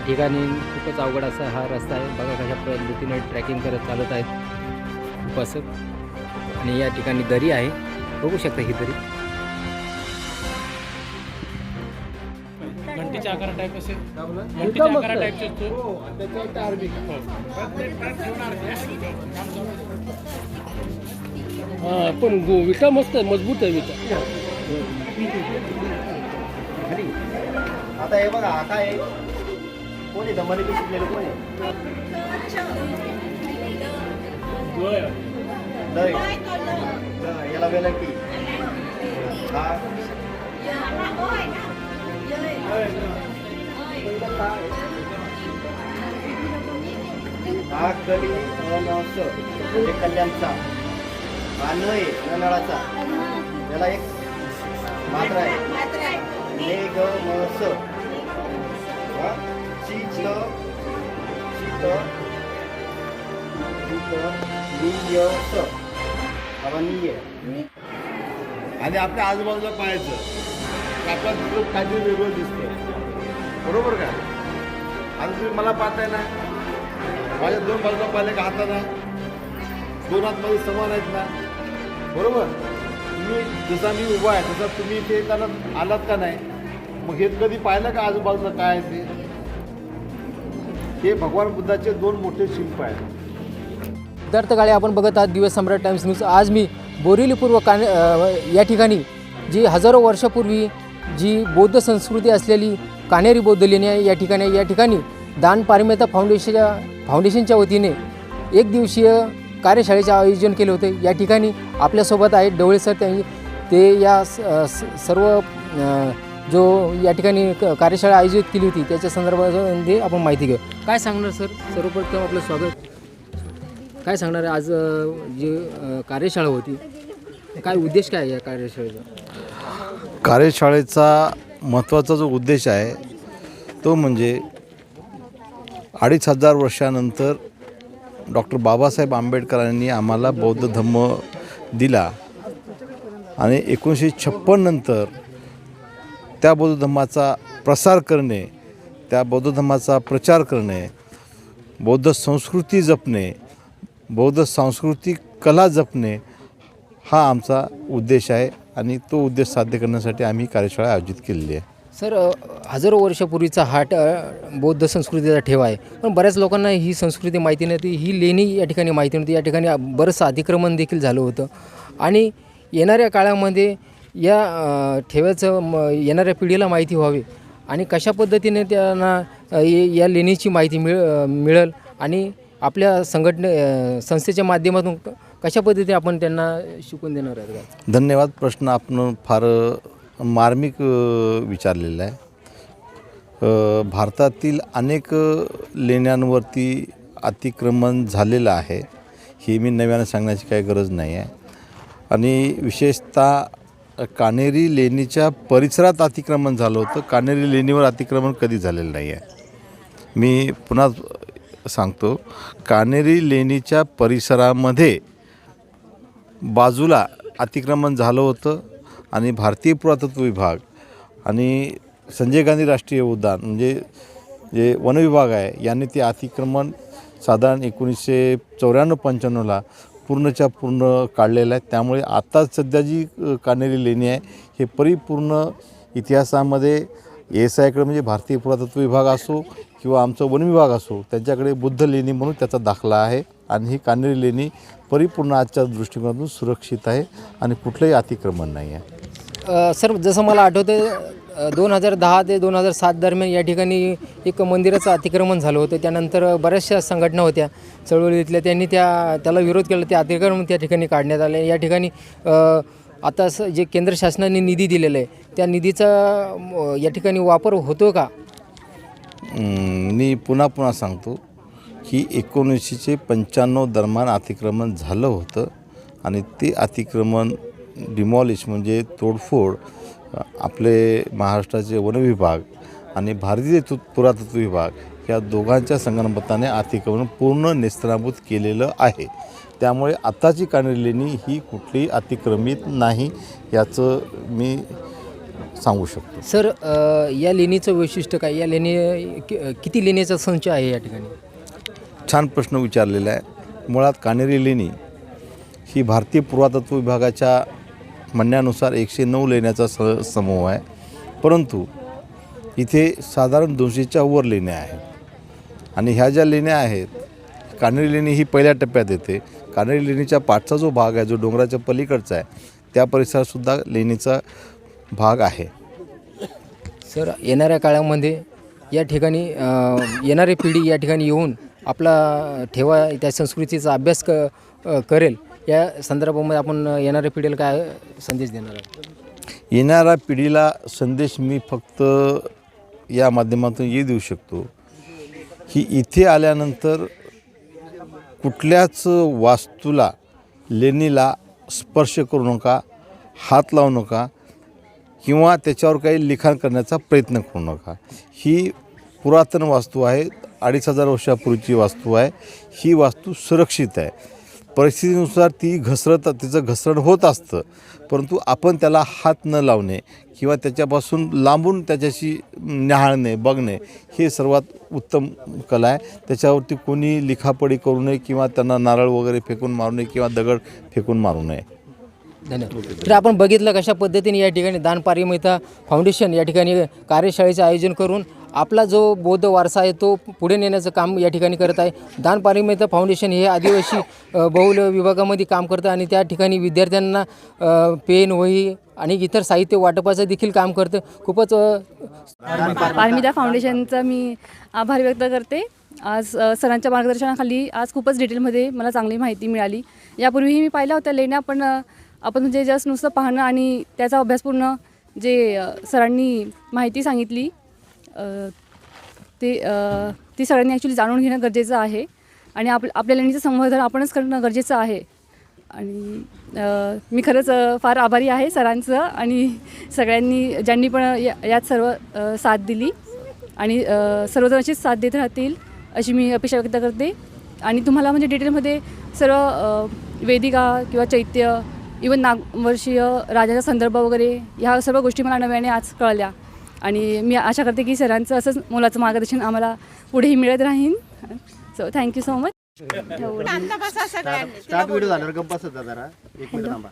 या ठिकाणी खूपच अवघड असा हा रस्ता आहे. बघा कशा पद्धतीने ट्रॅकिंग करत चालत आहेत खूप असं आणि या ठिकाणी दरी आहे. बघू शकता ही दरी. घंटीच्या आकारा टाईप असेल. घंटीच्या आकारा टाईपचे असतो हा पण गो- विटा मस्त आहे. मजबूत आहे विटा. आता हे बघा हा आहे? कोण आहे दमाने ते शिकलेलं कोण आहे दय. दय. याला वेलंकी हा हा कली अनस म्हणजे कल्याणचा हा न आहे नळाचा याला एक मात्रा आहे ने ग म स हा? आणि आपल्या आजूबाजूला पाहायचं की काहीतरी वेगळं दिसतं बरोबर का? आता तुम्ही मला पाहताय ना माझ्या दोन बाजूला पाहिले का हाताना? दोन हातमध्ये समान आहेत ना? बरोबर? तुम्ही जसा मी उभा आहे तसा तुम्ही इथे येताना आलात का नाही? मग हे कधी पाहिलं का आजूबाजूला काय आहे ते? हे भगवान बुद्धाचे दोन मोठे शिल्प आहेत. विद्यार्थकाळे आपण बघत आहात दिवस सम्राट टाइम्स न्यूज. आज मी बोरिली पूर्व कान या ठिकाणी जी हजारो वर्षापूर्वी जी बौद्ध संस्कृती असलेली कानेरी बौद्ध लेणी आहे या ठिकाणी या ठिकाणी दान पारिमेता फाउंडेशनच्या फाउंडेशनच्या वतीने एक दिवसीय कार्यशाळेचे आयोजन केले होते. या ठिकाणी आपल्यासोबत आहेत डवळे सर त्यांनी ते या स- स- सर्व जो या ठिकाणी क- कार्यशाळा आयोजित केली होती त्याच्या संदर्भामध्ये आपण माहिती घेऊ. काय सांगणार सर? सर्वप्रथम आपलं स्वागत. काय सांगणार आहे? आज जी कार्यशाळा होती काय उद्देश काय आहे या कार्यशाळेचा? कार्यशाळेचा महत्त्वाचा जो उद्देश आहे तो म्हणजे अडीच हजार वर्षानंतर डॉक्टर बाबासाहेब आंबेडकरांनी आम्हाला बौद्ध धम्म दिला आणि एकोणीसशे छप्पन नंतर त्या बौद्ध धर्माचा प्रसार करणे त्या बौद्ध धर्माचा प्रचार करणे बौद्ध संस्कृती जपणे बौद्ध सांस्कृतिक कला जपणे हा आमचा उद्देश आहे आणि तो उद्देश साध्य करण्यासाठी आम्ही कार्यशाळा आयोजित केलेली आहे. सर हजारो वर्षापूर्वीचा हा बौद्ध संस्कृतीचा ठेवा आहे. पण बऱ्याच लोकांना ही संस्कृती माहिती नव्हती ही लेणी या ठिकाणी माहिती नव्हती. या ठिकाणी बरंचसं अतिक्रमण देखील झालं होतं. आणि येणाऱ्या काळामध्ये या ठेव्याचं म येणाऱ्या पिढीला माहिती व्हावी आणि कशा पद्धतीने त्यांना या लेणीची माहिती मिळ मिळेल आणि आपल्या संघटने संस्थेच्या माध्यमातून कशा पद्धतीने आपण त्यांना शिकून देणार आहोत का? धन्यवाद. प्रश्न आपण फार मार्मिक विचारलेला आहे. भारतातील अनेक लेण्यांवरती अतिक्रमण झालेलं आहे हे मी नव्यानं सांगण्याची काही गरज नाही आहे. आणि विशेषतः कानेरी लेणीच्या परिसरात अतिक्रमण झालं होतं. कानेरी लेणीवर अतिक्रमण कधी झालेलं नाही आहे मी पुन्हा सांगतो कानेरी लेणीच्या परिसरामध्ये बाजूला अतिक्रमण झालं होतं आणि भारतीय पुरातत्व विभाग आणि संजय गांधी राष्ट्रीय उद्यान म्हणजे जे वनविभाग आहे यांनी ते अतिक्रमण साधारण एकोणीसशे चौऱ्याण्णव पंच्याण्णवला पूर्णच्या पूर्ण काढलेला आहे त्यामुळे आता सध्या जी अ, कान्हेरी लेणी आहे हे परिपूर्ण इतिहासामध्ये एस आयकडे म्हणजे भारतीय पुरातत्व विभाग असो किंवा आमचं वन विभाग असो त्यांच्याकडे बुद्ध लेणी म्हणून त्याचा दाखला आहे आणि ही कान्हेरी लेणी परिपूर्ण आजच्या दृष्टिकोनातून सुरक्षित आहे आणि कुठलंही अतिक्रमण नाही आहे. सर जसं मला आठवतं दोन हजार दहा ते दोन हजार सात दरम्यान या ठिकाणी एक मंदिराचं अतिक्रमण झालं होतं. त्यानंतर बऱ्याचशा संघटना होत्या. चळवळीतल्या त्यांनी त्या त्याला विरोध केला. ते अतिक्रमण त्या ठिकाणी काढण्यात आले. या ठिकाणी आता स जे केंद्र शासनाने निधी दिलेला आहे त्या निधीचा या ठिकाणी वापर होतो का? मी पुन्हा पुन्हा सांगतो की एकोणीसशे पंच्याण्णव दरम्यान अतिक्रमण झालं होतं आणि ते अतिक्रमण डिमॉलिश म्हणजे तोडफोड आपले महाराष्ट्राचे वन विभाग आणि भारतीय तु पुरातत्व विभाग या दोघांच्या संगणमताने अतिक्रमण पूर्ण नेस्तनाबूत केलेलं आहे. त्यामुळे आताची कानेरी लेणी ही कुठलीही अतिक्रमित नाही याचं मी सांगू शकतो. सर अ, या लेणीचं वैशिष्ट्य काय? या लेणी कि- किती लेण्याचा संच आहे या ठिकाणी? छान प्रश्न विचारलेला आहे. मुळात कानेरी लेणी ही भारतीय पुरातत्व विभागाच्या म्हणण्यानुसार एकशे नऊ लेण्याचा स समूह आहे. परंतु इथे साधारण दोनशेच्या वर लेण्या आहेत. आणि ह्या ज्या लेण्या आहेत कानडी लेणी ही पहिल्या टप्प्यात येते. कानडी लेणीच्या पाठचा जो भाग आहे जो डोंगराच्या पलीकडचा आहे त्या परिसरातसुद्धा लेणीचा भाग आहे. सर येणाऱ्या काळामध्ये या ठिकाणी येणारी पिढी या ठिकाणी येऊन आपला ठेवा त्या संस्कृतीचा अभ्यास क करेल. या संदर्भामध्ये आपण येणाऱ्या पिढीला काय संदेश देणार आहोत? येणाऱ्या पिढीला संदेश मी फक्त या माध्यमातून ये देऊ शकतो की इथे आल्यानंतर कुठल्याच वास्तूला लेणीला स्पर्श करू नका हात लावू नका किंवा त्याच्यावर काही लिखाण करण्याचा प्रयत्न करू नका. ही पुरातन वास्तू आहे अडीच हजार वर्षापूर्वीची वास्तू आहे ही वास्तू सुरक्षित आहे. परिस्थितीनुसार ती घसरत तिचं घसरण होत असतं. परंतु आपण त्याला हात न लावणे किंवा त्याच्यापासून लांबून त्याच्याशी न्याहाळणे बघणे हे सर्वात उत्तम कला आहे. त्याच्यावरती कोणी लिखापडी करू नये किंवा त्यांना नारळ वगैरे फेकून मारू नये किंवा दगड फेकून मारू नये. धन्यवाद. तर आपण बघितलं कशा पद्धतीने या ठिकाणी दानपारिमिता फाउंडेशन या ठिकाणी कार्यशाळेचं आयोजन करून आपला जो बौद्ध वारसा आहे तो पुढे नेण्याचं काम या ठिकाणी करत आहे. दान पारिमिता फाउंडेशन हे आदिवासी बहुल विभागामध्ये काम करतं आणि त्या ठिकाणी विद्यार्थ्यांना पेन वही आणि इतर साहित्य वाटपाचं देखील काम करतं. खूपच पारमिता फाउंडेशनचा मी आभार व्यक्त करते. आज सरांच्या मार्गदर्शनाखाली आज खूपच डिटेलमध्ये मला चांगली माहिती मिळाली. यापूर्वीही मी पाहिल्या होत्या लेण्या पण आपण म्हणजे जस्ट नुसतं पाहणं आणि त्याचा अभ्यासपूर्ण जे सरांनी माहिती सांगितली ते ती सगळ्यांनी ॲक्च्युली जाणून घेणं गरजेचं आहे. आणि आप आपल्या लेणीचं संवर्धन आपणच करणं गरजेचं आहे. आणि मी खरंच फार आभारी आहे सरांचं आणि सगळ्यांनी ज्यांनी पण या यात सर्व साथ दिली. आणि सर्वजण अशीच साथ देत राहतील अशी मी अपेक्षा व्यक्त करते. आणि तुम्हाला म्हणजे डिटेलमध्ये सर्व वेदिका किंवा चैत्य इवन नागवर्षीय राजाचा संदर्भ वगैरे ह्या सर्व गोष्टी मला नव्याने आज कळल्या. आणि मी आशा करते की सरांचं असंच मुलाचं मार्गदर्शन आम्हाला पुढेही मिळत राहीन so thank you so much start video झाल्यावर गप्प बसत जा जरा. एक मिनिट थांबा.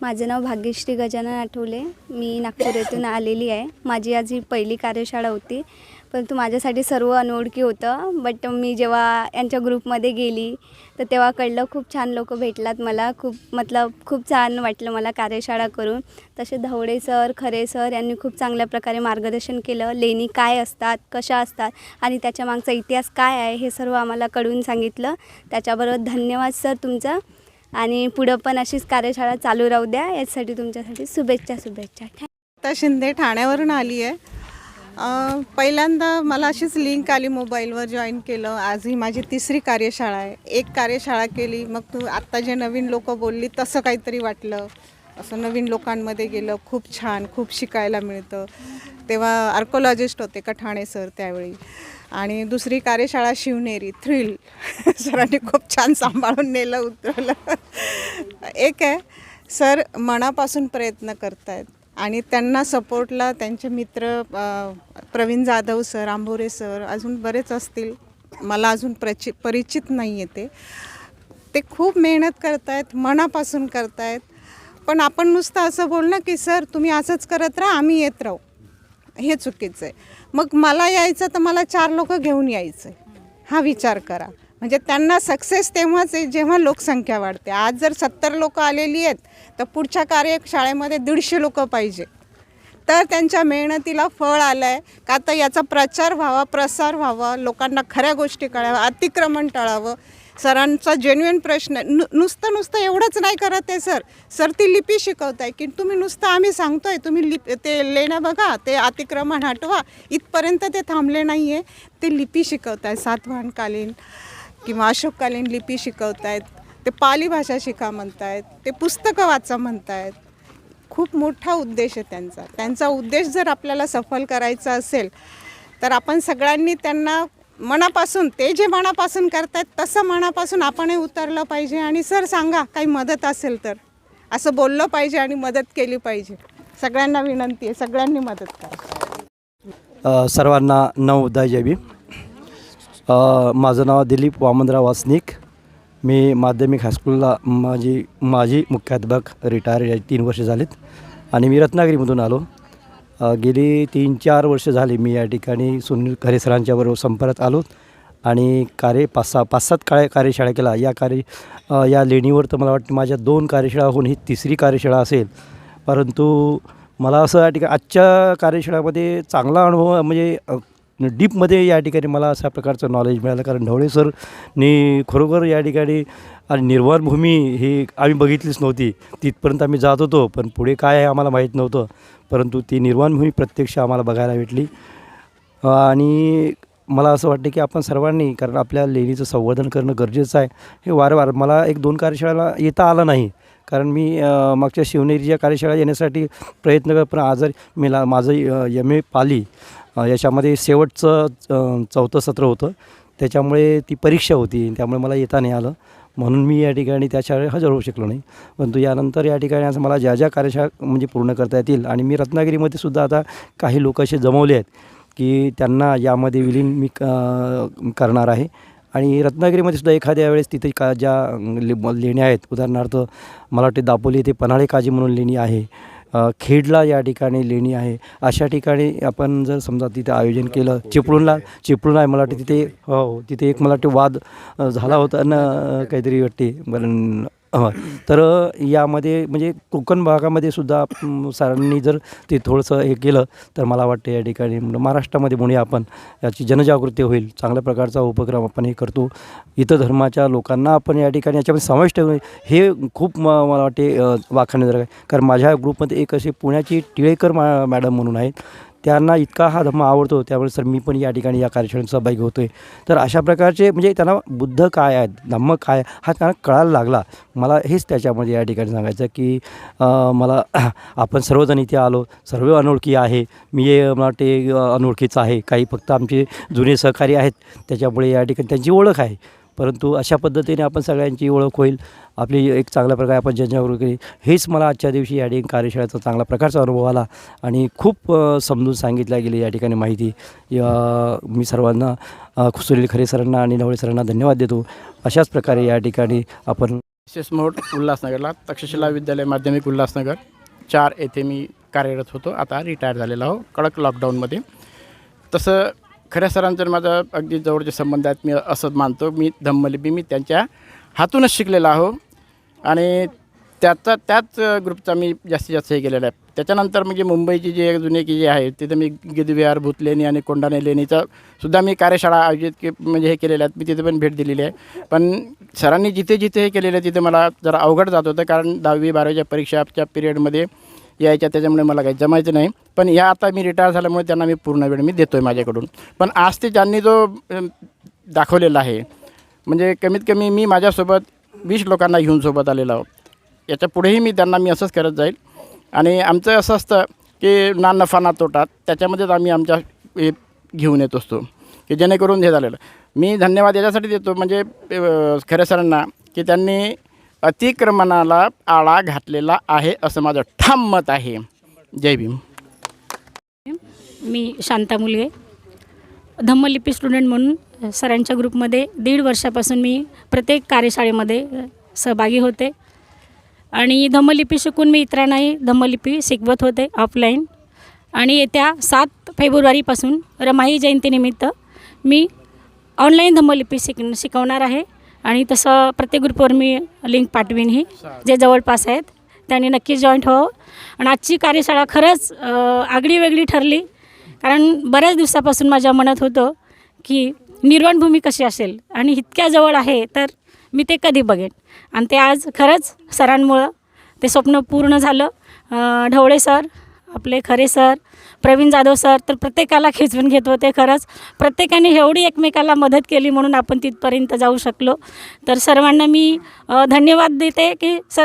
माझं नाव भाग्यश्री गजानन आठवले. मी नागपूर येथून आलेली आहे. माझी आज ही पहिली कार्यशाळा होती. परंतु माझ्यासाठी सर्व अनोळखी होतं. बट मी जेव्हा यांच्या ग्रुपमध्ये गेली तर तेव्हा कळलं खूप छान लोक भेटलात मला. खूप मतलब खूप छान वाटलं मला कार्यशाळा करून. तसे धवडे सर खरे सर यांनी खूप चांगल्या प्रकारे मार्गदर्शन केलं. लेणी काय असतात कशा असतात आणि त्याच्या मागचा इतिहास काय आहे हे सर्व आम्हाला कळून सांगितलं. त्याच्याबरोबर धन्यवाद सर तुमचा. आणि पुढं पण अशीच कार्यशाळा चालू राहू द्या. यासाठी तुमच्यासाठी शुभेच्छा शुभेच्छा. आता शिंदे ठाण्यावरून आली आहे. अ, पहिल्यांदा मला अशीच लिंक आली मोबाईलवर जॉईन केलं. आज ही माझी तिसरी कार्यशाळा आहे. एक कार्यशाळा केली. मग तू आत्ता जे नवीन लोक बोलली तसं काहीतरी वाटलं. असं नवीन लोकांमध्ये गेलं. खूप छान खूप शिकायला मिळतं. तेव्हा आर्कोलॉजिस्ट होते कठाणे ठाणे सर त्यावेळी. आणि दुसरी कार्यशाळा शिवनेरी थ्रिल सरांनी खूप छान सांभाळून नेलं उतरवलं. एक आहे सर मनापासून प्रयत्न करतायत. आणि त्यांना सपोर्टला त्यांचे मित्र प्रवीण जाधव सर आंबोरे सर अजून बरेच असतील. मला अजून प्रचि परिचित नाही आहे ते. ते खूप मेहनत करतायत मनापासून करतायत. पण आपण नुसतं असं बोलणं की सर तुम्ही असंच करत राहा आम्ही येत राहू. हे चुकीचं आहे. मग मला यायचं तर मला चार लोक घेऊन यायचं आहे हा विचार करा. म्हणजे त्यांना सक्सेस तेव्हाच आहे जेव्हा लोकसंख्या वाढते. आज जर सत्तर लोक आलेली आहेत तर पुढच्या कार्यशाळेमध्ये दीडशे लोक पाहिजे. तर त्यांच्या मेहनतीला फळ आलं आहे का तर याचा प्रचार व्हावा प्रसार व्हावा लोकांना खऱ्या गोष्टी कळाव्या अतिक्रमण टाळावं. सरांचा जेन्युइन प्रश्न नु नुसतं नुसतं एवढंच नाही करत आहे सर. सर ती लिपी शिकवत आहे की तुम्ही नुसतं आम्ही सांगतो आहे तुम्ही लिप ते लेणं बघा ते अतिक्रमण हटवा. इथपर्यंत ते थांबले नाही आहे ते लिपी शिकवत आहे सातवाहनकालीन. किंवा अशोककालीन लिपी शिकवत आहेत ते पाली भाषा शिका म्हणतायत ते पुस्तकं वाचा म्हणतायत. खूप मोठा उद्देश आहे त्यांचा. त्यांचा उद्देश जर आपल्याला सफल करायचा असेल तर आपण सगळ्यांनी त्यांना मनापासून ते जे मनापासून करतायत तसं मनापासून आपणही उतरलं पाहिजे आणि सर सांगा काही मदत असेल तर. असं बोललं पाहिजे आणि मदत केली पाहिजे. सगळ्यांना विनंती आहे सगळ्यांनी मदत करा. सर्वांना नऊ जय माझं नाव दिलीप वामनराव वासनिक. मी माध्यमिक हायस्कूलला माझी माझी मुख्याध्यापक रिटायर तीन वर्ष झालीत आणि मी रत्नागिरीमधून आलो. गेली तीन चार वर्ष झाली मी या ठिकाणी सुनील खरे सरांच्या संपर्कात आलो आणि कार्य पाच सहा पाच सात कार्य कार्यशाळा केला या कार्य या लेणीवर तर मला वाटतं माझ्या दोन कार्यशाळा होऊन ही तिसरी कार्यशाळा असेल. परंतु मला असं या ठिकाणी आजच्या कार्यशाळामध्ये चांगला अनुभव म्हणजे डीपमध्ये या ठिकाणी मला अशा प्रकारचं नॉलेज मिळालं. कारण ढवळे सरनी खरोखर या ठिकाणी आणि निर्वाणभूमी ही आम्ही बघितलीच नव्हती. तिथपर्यंत आम्ही जात होतो पण पुढे काय आहे आम्हाला माहीत नव्हतं. परंतु ती निर्वाणभूमी प्रत्यक्ष आम्हाला बघायला भेटली. आणि मला असं वाटतं की आपण सर्वांनी कारण आपल्या लेणीचं संवर्धन करणं गरजेचं आहे. हे वारंवार मला एक दोन कार्यशाळेला येता आलं नाही. कारण मी मागच्या शिवनेरीच्या कार्यशाळा येण्यासाठी प्रयत्न कर पण आजर मी ला माझं एम ए पाली. याच्यामध्ये शेवटचं चौथं सत्र होतं. त्याच्यामुळे ती परीक्षा होती. त्यामुळे मला येता नाही आलं. म्हणून मी या ठिकाणी त्या शाळेत हजर होऊ शकलो नाही. परंतु यानंतर या ठिकाणी असं मला ज्या ज्या कार्यशाळा म्हणजे पूर्ण करता येतील आणि मी रत्नागिरीमध्ये सुद्धा आता काही लोक असे जमवले आहेत की त्यांना यामध्ये विलीन मी क- करणार आहे. आणि रत्नागिरीमध्ये सुद्धा एखाद्या वेळेस तिथे का ज्या लेण्या आहेत. उदाहरणार्थ मला वाटते दापोली येथे पन्हाळे काजी म्हणून लेणी आहे. खेडला या ठिकाणी लेणी आहे. अशा ठिकाणी आपण जर समजा तिथे आयोजन केलं चिपळूणला चिपळूण आहे मला वाटते तिथे हो तिथे एक मला वाटते वाद झाला होता न काहीतरी वाटते पण हो. तर यामध्ये म्हणजे कोकण भागामध्ये सुद्धा सरांनी जर ते थोडंसं हे केलं तर मला वाटतं या ठिकाणी म्हणजे महाराष्ट्रामध्ये म्हणूया आपण याची जनजागृती होईल. चांगल्या प्रकारचा उपक्रम आपण हे करतो. इतर धर्माच्या लोकांना आपण या ठिकाणी याच्यामध्ये समाविष्ट होईल हे खूप म मला वाटते अ, आहे. कारण माझ्या ग्रुपमध्ये एक असे पुण्याची टिळेकर मा मॅडम म्हणून आहेत. त्यांना इतका हा धम्म आवडतो. त्यामुळे सर मी पण या ठिकाणी या कार्यशाळेत सहभागी होतो आहे तर अशा प्रकारचे म्हणजे त्यांना बुद्ध काय आहेत धम्म काय हा त्यांना कळायला लागला. मला हेच त्याच्यामध्ये या ठिकाणी सांगायचं की मला आपण सर्वजण इथे आलो सर्व अनोळखी आहे मी मला वाटते अनोळखीचं आहे. काही फक्त आमचे जुने सहकारी आहेत त्याच्यामुळे या ठिकाणी त्यांची ओळख आहे. परंतु अशा पद्धतीने आपण सगळ्यांची ओळख होईल आपली एक चांगल्या प्रकारे आपण जनजागृती हेच मला आजच्या दिवशी या ठिकाणी कार्यशाळेचा चांगला प्रकारचा अनुभव आला आणि खूप समजून सांगितल्या गेली या ठिकाणी माहिती. मी सर्वांना सुनील खरे सरांना आणि नवळे सरांना धन्यवाद देतो. अशाच प्रकारे या ठिकाणी आपण एस मोड उल्हासनगरला तक्षशिला विद्यालय माध्यमिक उल्हासनगर. चार येथे मी कार्यरत होतो. आता रिटायर झालेला आहो. कडक लॉकडाऊनमध्ये तसं खऱ्या सरांचं माझं अगदी जवळचे संबंध आहेत मी असं मानतो मी धम्मलिपी मी त्यांच्या हातूनच शिकलेला आहो. आणि त्याचा त्याच ग्रुपचा मी जास्तीत जास्त हे केलेला आहे. त्याच्यानंतर म्हणजे मुंबईची जे जुने की जे आहे तिथं मी गिदविहार भूतलेणी आणि कोंडाणे लेणीचा सुद्धा मी कार्यशाळा आयोजित के म्हणजे हे केलेल्या आहेत मी तिथे पण भेट दिलेली आहे. पण सरांनी जिथे जिथे हे केलेलं आहे तिथे मला जरा अवघड जात होतं कारण दहावी बारावीच्या परीक्षाच्या पिरियडमध्ये यायच्या त्याच्यामुळे मला काही जमायचं नाही. पण या आता मी रिटायर झाल्यामुळे त्यांना मी पूर्ण वेळ मी देतो आहे माझ्याकडून. पण आज ते ज्यांनी जो दाखवलेला आहे म्हणजे कमीत कमी मी माझ्यासोबत वीस लोकांना घेऊन सोबत आलेलो आहोत. याच्या पुढेही मी त्यांना मी असंच करत जाईल. आणि आमचं असं असतं की ना नफा ना तोटा त्याच्यामध्येच आम्ही आमच्या हे घेऊन येत असतो. की जेणेकरून हे झालेलं. मी धन्यवाद याच्यासाठी देतो म्हणजे खऱ्या सरांना की त्यांनी अतिक्रमणाला आळा घातलेला आहे असं माझं ठाम मत आहे. जय भीम. मी शांता मुलगे. धम्मलिपी स्टुडंट म्हणून सरांच्या ग्रुपमध्ये दीड वर्षापासून मी प्रत्येक कार्यशाळेमध्ये सहभागी होते. आणि धम्मलिपी शिकून मी इतरांनाही धम्मलिपी शिकवत होते ऑफलाईन आणि येत्या सात फेब्रुवारीपासून रमाई जयंतीनिमित्त मी ऑनलाईन धम्मलिपी शिक शिकवणार आहे. आणि तसं प्रत्येक ग्रुपवर मी लिंक पाठवीन ही जे जवळपास आहेत. त्यांनी नक्की जॉईंट व्हावं. आणि आजची कार्यशाळा खरंच आगळी वेगळी ठरली. कारण बऱ्याच दिवसापासून माझ्या मनात होतं की निर्वाणभूमी कशी असेल आणि इतक्या जवळ आहे तर मी ते कधी बघेन. आणि ते आज खरंच सरांमुळं ते स्वप्न पूर्ण झालं. ढवळे सर आपले खरे सर प्रवीण जाधव सर तर प्रत्येकाला खेचून घेत होते खरंच. प्रत्येकाने एवढी एकमेकाला मदत केली म्हणून आपण तिथपर्यंत जाऊ शकलो. तर सर्वांना मी धन्यवाद देते की सर्व